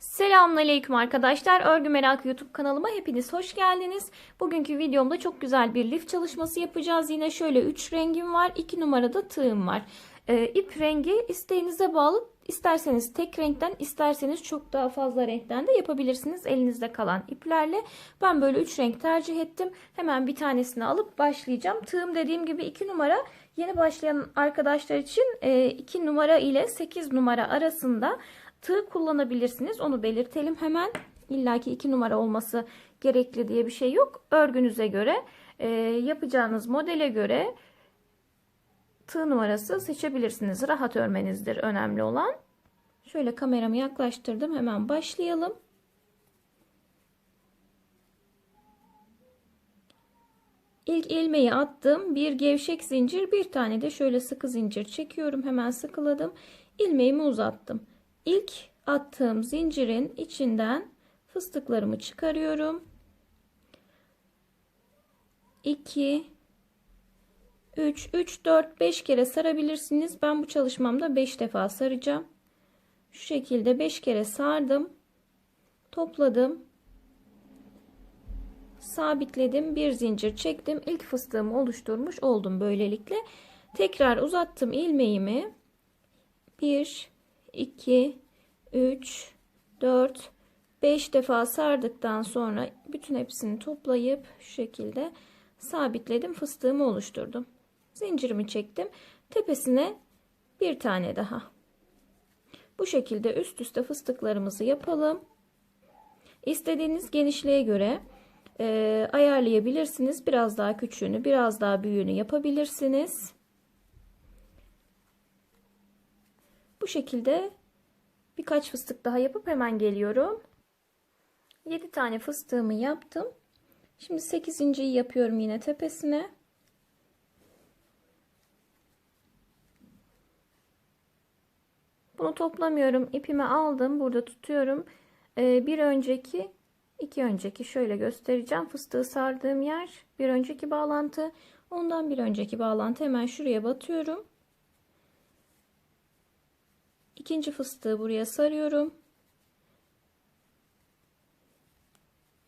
Selamünaleyküm arkadaşlar. Örgü Merakı YouTube kanalıma hepiniz hoş geldiniz. Bugünkü videomda çok güzel bir lif çalışması yapacağız. Yine şöyle 3 rengim var. 2 numarada tığım var. Ee, ip rengi isteğinize bağlı. İsterseniz tek renkten, isterseniz çok daha fazla renkten de yapabilirsiniz elinizde kalan iplerle. Ben böyle 3 renk tercih ettim. Hemen bir tanesini alıp başlayacağım. Tığım dediğim gibi 2 numara. Yeni başlayan arkadaşlar için 2 numara ile 8 numara arasında tığ kullanabilirsiniz. Onu belirtelim hemen. İlla ki 2 numara olması gerekli diye bir şey yok. Örgünüze göre, e, yapacağınız modele göre tığ numarası seçebilirsiniz. Rahat örmenizdir önemli olan. Şöyle kameramı yaklaştırdım. Hemen başlayalım. İlk ilmeği attım. Bir gevşek zincir, bir tane de şöyle sıkı zincir çekiyorum. Hemen sıkıladım. İlmeğimi uzattım. İlk attığım zincirin içinden fıstıklarımı çıkarıyorum. 2 3 3 4 5 kere sarabilirsiniz. Ben bu çalışmamda 5 defa saracağım. Şu şekilde 5 kere sardım. Topladım. Sabitledim. Bir zincir çektim. İlk fıstığımı oluşturmuş oldum böylelikle. Tekrar uzattım ilmeğimi. 1 2 3 4 5 defa sardıktan sonra bütün hepsini toplayıp şu şekilde sabitledim. Fıstığımı oluşturdum. Zincirimi çektim. Tepesine bir tane daha. Bu şekilde üst üste fıstıklarımızı yapalım. İstediğiniz genişliğe göre e, ayarlayabilirsiniz. Biraz daha küçüğünü, biraz daha büyüğünü yapabilirsiniz. Bu şekilde birkaç fıstık daha yapıp hemen geliyorum. 7 tane fıstığımı yaptım. Şimdi 8.yi yapıyorum yine tepesine. Bunu toplamıyorum. İpimi aldım. Burada tutuyorum. Ee, bir önceki, iki önceki şöyle göstereceğim. Fıstığı sardığım yer bir önceki bağlantı. Ondan bir önceki bağlantı hemen şuraya batıyorum. İkinci fıstığı buraya sarıyorum.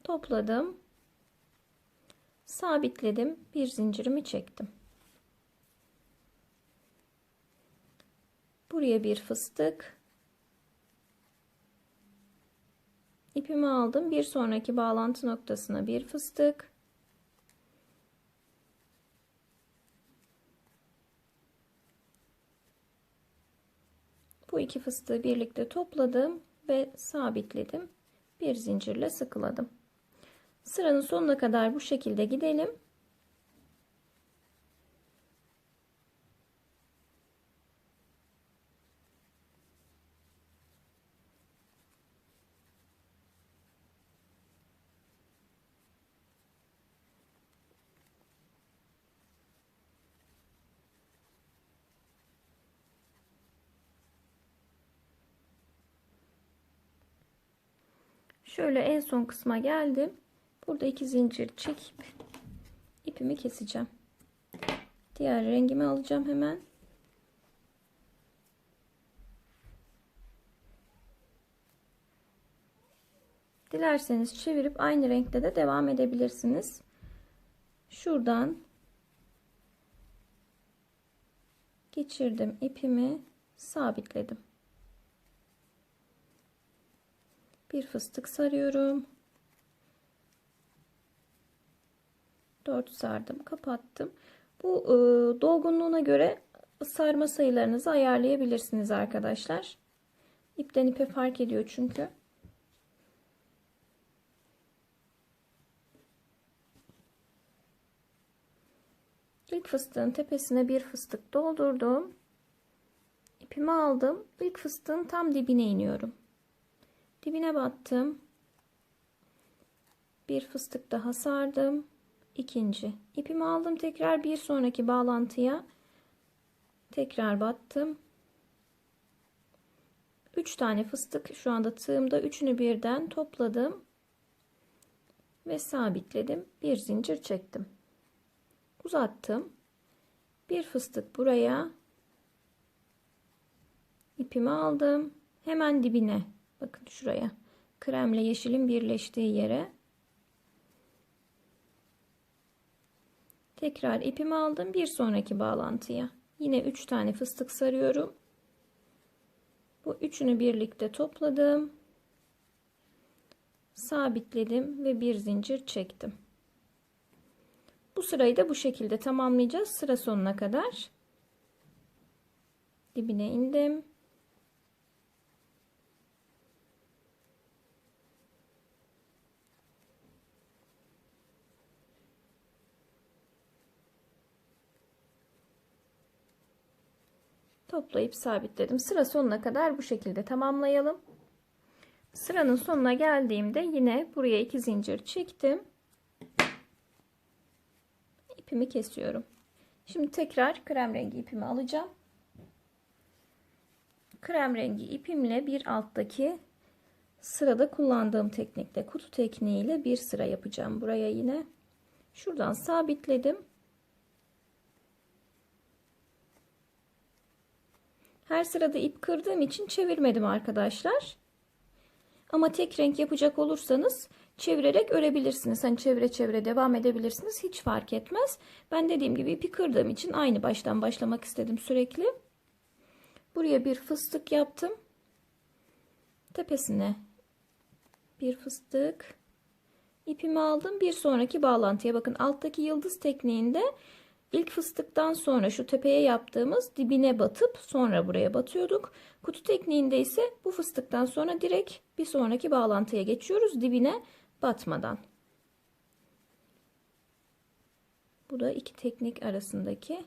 Topladım. Sabitledim. Bir zincirimi çektim. Buraya bir fıstık. İpimi aldım. Bir sonraki bağlantı noktasına bir fıstık. İki fıstığı birlikte topladım ve sabitledim. Bir zincirle sıkıladım. Sıranın sonuna kadar bu şekilde gidelim. Şöyle en son kısma geldim. Burada iki zincir çekip ipimi keseceğim. Diğer rengimi alacağım hemen. Dilerseniz çevirip aynı renkte de devam edebilirsiniz. Şuradan geçirdim ipimi sabitledim. Bir fıstık sarıyorum. 4 sardım, kapattım. Bu e, dolgunluğuna göre sarma sayılarınızı ayarlayabilirsiniz arkadaşlar. İpten ipe fark ediyor çünkü. İlk fıstığın tepesine bir fıstık doldurdum. İpimi aldım. İlk fıstığın tam dibine iniyorum dibine battım. Bir fıstık daha sardım. İkinci ipimi aldım tekrar bir sonraki bağlantıya. Tekrar battım. 3 tane fıstık şu anda tığımda. Üçünü birden topladım ve sabitledim. Bir zincir çektim. Uzattım. Bir fıstık buraya. İpimi aldım. Hemen dibine Bakın şuraya. Kremle yeşilin birleştiği yere. Tekrar ipimi aldım. Bir sonraki bağlantıya. Yine 3 tane fıstık sarıyorum. Bu üçünü birlikte topladım. Sabitledim ve bir zincir çektim. Bu sırayı da bu şekilde tamamlayacağız. Sıra sonuna kadar. Dibine indim. Toplayıp sabitledim. Sıra sonuna kadar bu şekilde tamamlayalım. Sıranın sonuna geldiğimde yine buraya iki zincir çektim. İpimi kesiyorum. Şimdi tekrar krem rengi ipimi alacağım. Krem rengi ipimle bir alttaki sırada kullandığım teknikle kutu tekniğiyle bir sıra yapacağım. Buraya yine şuradan sabitledim. Her sırada ip kırdığım için çevirmedim arkadaşlar. Ama tek renk yapacak olursanız çevirerek örebilirsiniz. Hani çevire çevire devam edebilirsiniz. Hiç fark etmez. Ben dediğim gibi ipi kırdığım için aynı baştan başlamak istedim sürekli. Buraya bir fıstık yaptım. Tepesine bir fıstık. ipimi aldım. Bir sonraki bağlantıya bakın alttaki yıldız tekniğinde İlk fıstıktan sonra şu tepeye yaptığımız dibine batıp sonra buraya batıyorduk. Kutu tekniğinde ise bu fıstıktan sonra direkt bir sonraki bağlantıya geçiyoruz dibine batmadan. Bu da iki teknik arasındaki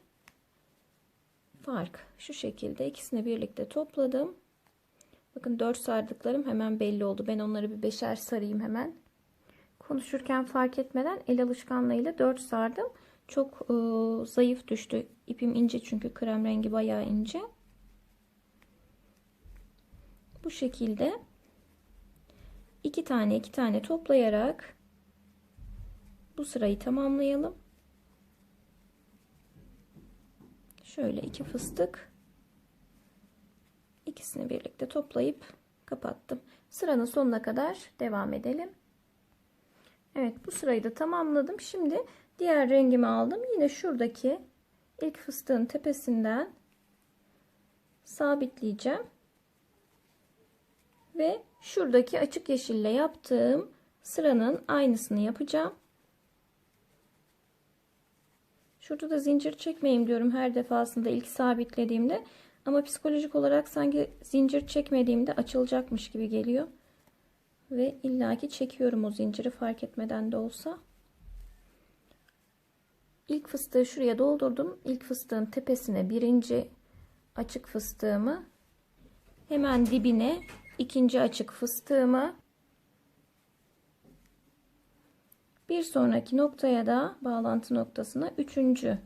fark. Şu şekilde ikisini birlikte topladım. Bakın 4 sardıklarım hemen belli oldu. Ben onları bir beşer sarayım hemen. Konuşurken fark etmeden el alışkanlığıyla 4 sardım. Çok e, zayıf düştü. İpim ince çünkü krem rengi bayağı ince. Bu şekilde iki tane iki tane toplayarak bu sırayı tamamlayalım. Şöyle iki fıstık ikisini birlikte toplayıp kapattım. Sıranın sonuna kadar devam edelim. Evet bu sırayı da tamamladım. Şimdi Diğer rengimi aldım. Yine şuradaki ilk fıstığın tepesinden sabitleyeceğim. Ve şuradaki açık yeşille yaptığım sıranın aynısını yapacağım. Şurada da zincir çekmeyeyim diyorum her defasında ilk sabitlediğimde. Ama psikolojik olarak sanki zincir çekmediğimde açılacakmış gibi geliyor. Ve illaki çekiyorum o zinciri fark etmeden de olsa. İlk fıstığı şuraya doldurdum. İlk fıstığın tepesine birinci açık fıstığımı hemen dibine ikinci açık fıstığımı bir sonraki noktaya da bağlantı noktasına üçüncü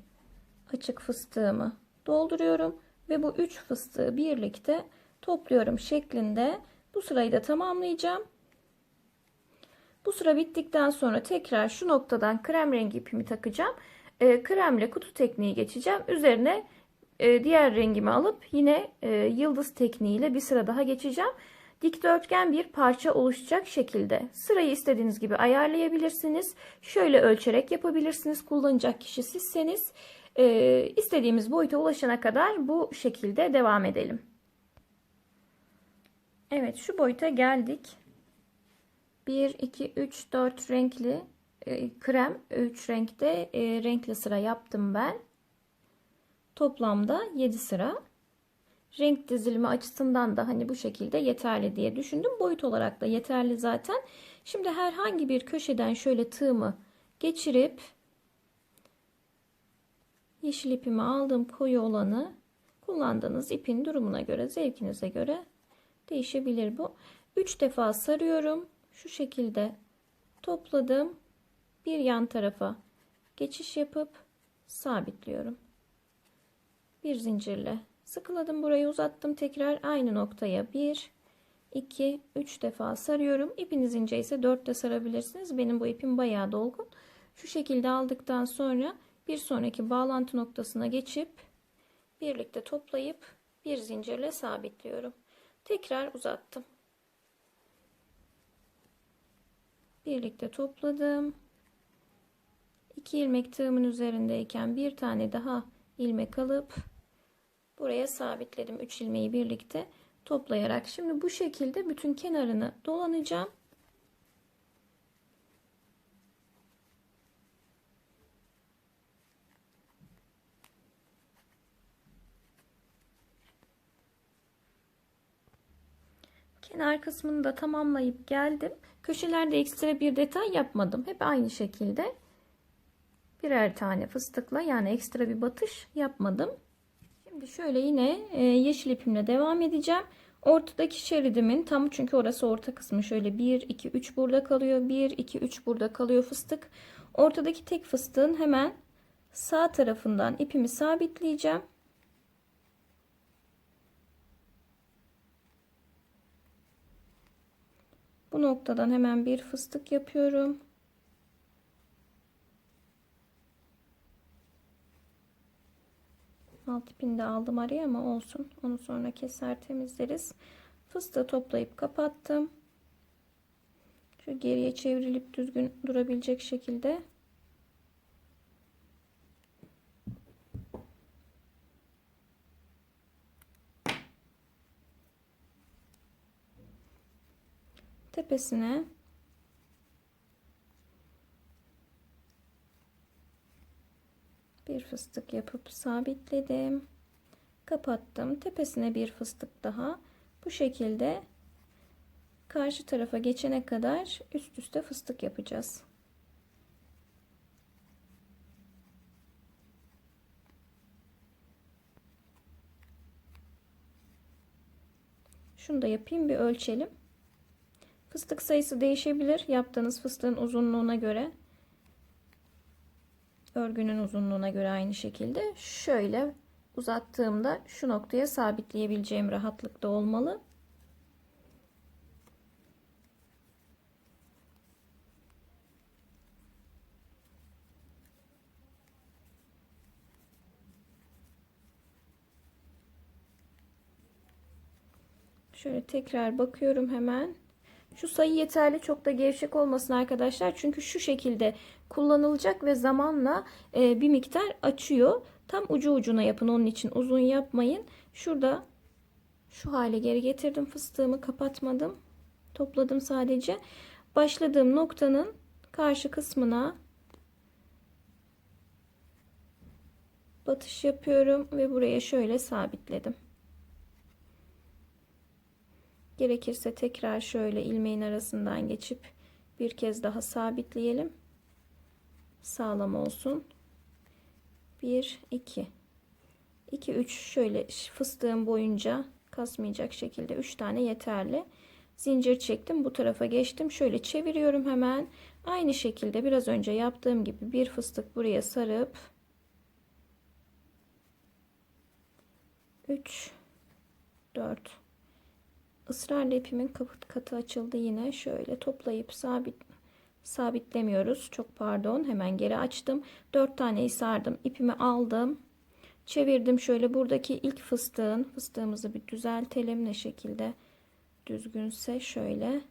açık fıstığımı dolduruyorum ve bu üç fıstığı birlikte topluyorum şeklinde bu sırayı da tamamlayacağım. Bu sıra bittikten sonra tekrar şu noktadan krem rengi ipimi takacağım e, kremle kutu tekniği geçeceğim. Üzerine e, diğer rengimi alıp yine e, yıldız tekniğiyle bir sıra daha geçeceğim. Dikdörtgen bir parça oluşacak şekilde sırayı istediğiniz gibi ayarlayabilirsiniz. Şöyle ölçerek yapabilirsiniz. Kullanacak kişi sizseniz istediğimiz boyuta ulaşana kadar bu şekilde devam edelim. Evet şu boyuta geldik. 1, 2, 3, 4 renkli krem 3 renkte e, renkli sıra yaptım ben. Toplamda 7 sıra. Renk dizilimi açısından da hani bu şekilde yeterli diye düşündüm. Boyut olarak da yeterli zaten. Şimdi herhangi bir köşeden şöyle tığımı geçirip yeşil ipimi aldım koyu olanı kullandığınız ipin durumuna göre zevkinize göre değişebilir bu. 3 defa sarıyorum. Şu şekilde topladım bir yan tarafa geçiş yapıp sabitliyorum. Bir zincirle sıkıladım burayı uzattım tekrar aynı noktaya 1 2 3 defa sarıyorum. İpiniz ince ise 4 de sarabilirsiniz. Benim bu ipim bayağı dolgun. Şu şekilde aldıktan sonra bir sonraki bağlantı noktasına geçip birlikte toplayıp bir zincirle sabitliyorum. Tekrar uzattım. birlikte topladım. 2 ilmek tığımın üzerindeyken bir tane daha ilmek alıp buraya sabitledim 3 ilmeği birlikte toplayarak. Şimdi bu şekilde bütün kenarını dolanacağım. Kenar kısmını da tamamlayıp geldim. Köşelerde ekstra bir detay yapmadım. Hep aynı şekilde birer tane fıstıkla yani ekstra bir batış yapmadım. Şimdi şöyle yine e, yeşil ipimle devam edeceğim. Ortadaki şeridimin tam çünkü orası orta kısmı şöyle 1 2 3 burada kalıyor. 1 2 3 burada kalıyor fıstık. Ortadaki tek fıstığın hemen sağ tarafından ipimi sabitleyeceğim. Bu noktadan hemen bir fıstık yapıyorum. Alt ipini de aldım araya ama olsun. Onu sonra keser temizleriz. Fıstığı toplayıp kapattım. Şu geriye çevrilip düzgün durabilecek şekilde. Tepesine bir fıstık yapıp sabitledim. Kapattım. Tepesine bir fıstık daha. Bu şekilde karşı tarafa geçene kadar üst üste fıstık yapacağız. Şunu da yapayım bir ölçelim. Fıstık sayısı değişebilir yaptığınız fıstığın uzunluğuna göre örgünün uzunluğuna göre aynı şekilde şöyle uzattığımda şu noktaya sabitleyebileceğim rahatlıkta olmalı. Şöyle tekrar bakıyorum hemen. Şu sayı yeterli çok da gevşek olmasın arkadaşlar. Çünkü şu şekilde kullanılacak ve zamanla e, bir miktar açıyor. Tam ucu ucuna yapın onun için uzun yapmayın. Şurada şu hale geri getirdim fıstığımı kapatmadım. Topladım sadece. Başladığım noktanın karşı kısmına batış yapıyorum ve buraya şöyle sabitledim. Gerekirse tekrar şöyle ilmeğin arasından geçip bir kez daha sabitleyelim. Sağlam olsun. 1 2 2 3 şöyle fıstığın boyunca kasmayacak şekilde 3 tane yeterli. Zincir çektim. Bu tarafa geçtim. Şöyle çeviriyorum hemen. Aynı şekilde biraz önce yaptığım gibi bir fıstık buraya sarıp 3 4 ısrarla ipimin katı açıldı yine. Şöyle toplayıp sabit sabitlemiyoruz. Çok pardon hemen geri açtım. 4 taneyi sardım ipimi aldım çevirdim. Şöyle buradaki ilk fıstığın fıstığımızı bir düzeltelim ne şekilde düzgünse. Şöyle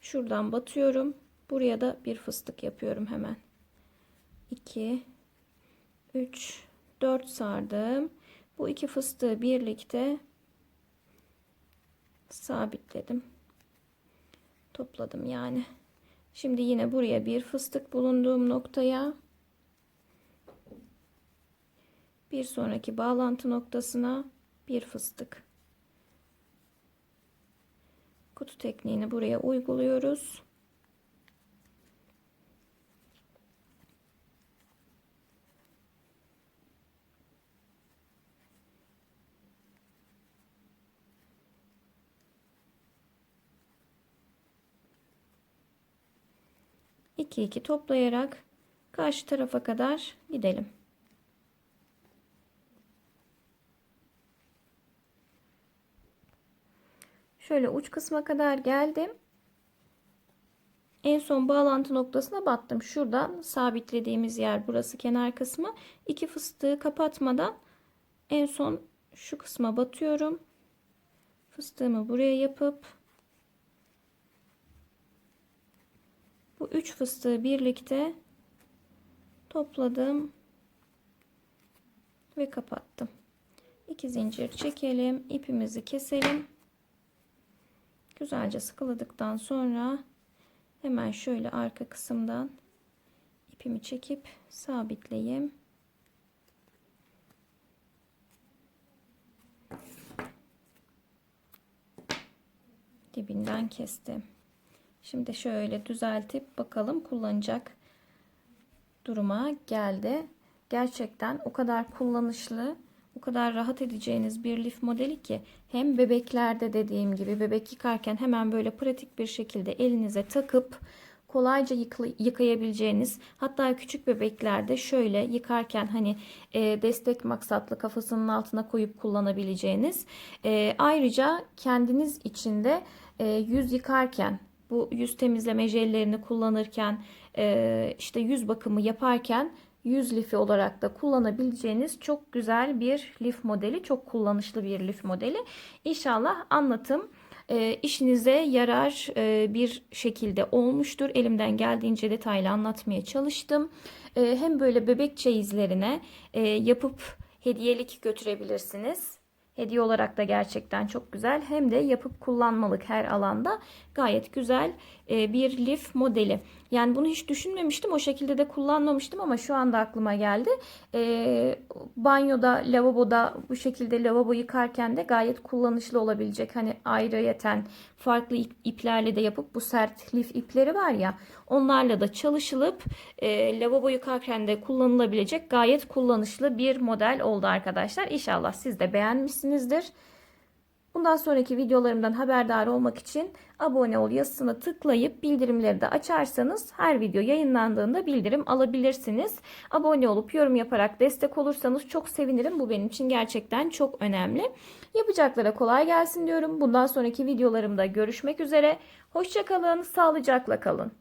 şuradan batıyorum. Buraya da bir fıstık yapıyorum hemen. 2 3 4 sardım. Bu iki fıstığı birlikte sabitledim. Topladım yani. Şimdi yine buraya bir fıstık bulunduğum noktaya bir sonraki bağlantı noktasına bir fıstık. Kutu tekniğini buraya uyguluyoruz. 2 2 toplayarak karşı tarafa kadar gidelim. Şöyle uç kısma kadar geldim. En son bağlantı noktasına battım. Şuradan sabitlediğimiz yer burası kenar kısmı. İki fıstığı kapatmadan en son şu kısma batıyorum. Fıstığımı buraya yapıp Bu üç fıstığı birlikte topladım ve kapattım. 2 zincir çekelim, ipimizi keselim. Güzelce sıkıladıktan sonra hemen şöyle arka kısımdan ipimi çekip sabitleyeyim. Dibinden kestim. Şimdi şöyle düzeltip bakalım kullanacak duruma geldi. Gerçekten o kadar kullanışlı, o kadar rahat edeceğiniz bir lif modeli ki hem bebeklerde dediğim gibi bebek yıkarken hemen böyle pratik bir şekilde elinize takıp kolayca yıkayabileceğiniz hatta küçük bebeklerde şöyle yıkarken hani e, destek maksatlı kafasının altına koyup kullanabileceğiniz e, ayrıca kendiniz içinde e, yüz yıkarken bu yüz temizleme jellerini kullanırken e, işte yüz bakımı yaparken yüz lifi olarak da kullanabileceğiniz çok güzel bir lif modeli çok kullanışlı bir lif modeli İnşallah anlatım e, işinize yarar e, bir şekilde olmuştur. Elimden geldiğince detaylı anlatmaya çalıştım. Hem böyle bebek çeyizlerine yapıp hediyelik götürebilirsiniz. Hediye olarak da gerçekten çok güzel. Hem de yapıp kullanmalık her alanda gayet güzel e, bir lif modeli. Yani bunu hiç düşünmemiştim. O şekilde de kullanmamıştım ama şu anda aklıma geldi. E, banyoda, lavaboda bu şekilde lavabo yıkarken de gayet kullanışlı olabilecek. Hani ayrıyeten farklı iplerle de yapıp bu sert lif ipleri var ya onlarla da çalışılıp e, lavabo yıkarken de kullanılabilecek gayet kullanışlı bir model oldu arkadaşlar. İnşallah siz de beğenmişsinizdir. Bundan sonraki videolarımdan haberdar olmak için abone ol yazısına tıklayıp bildirimleri de açarsanız her video yayınlandığında bildirim alabilirsiniz. Abone olup yorum yaparak destek olursanız çok sevinirim. Bu benim için gerçekten çok önemli. Yapacaklara kolay gelsin diyorum. Bundan sonraki videolarımda görüşmek üzere. Hoşçakalın, sağlıcakla kalın.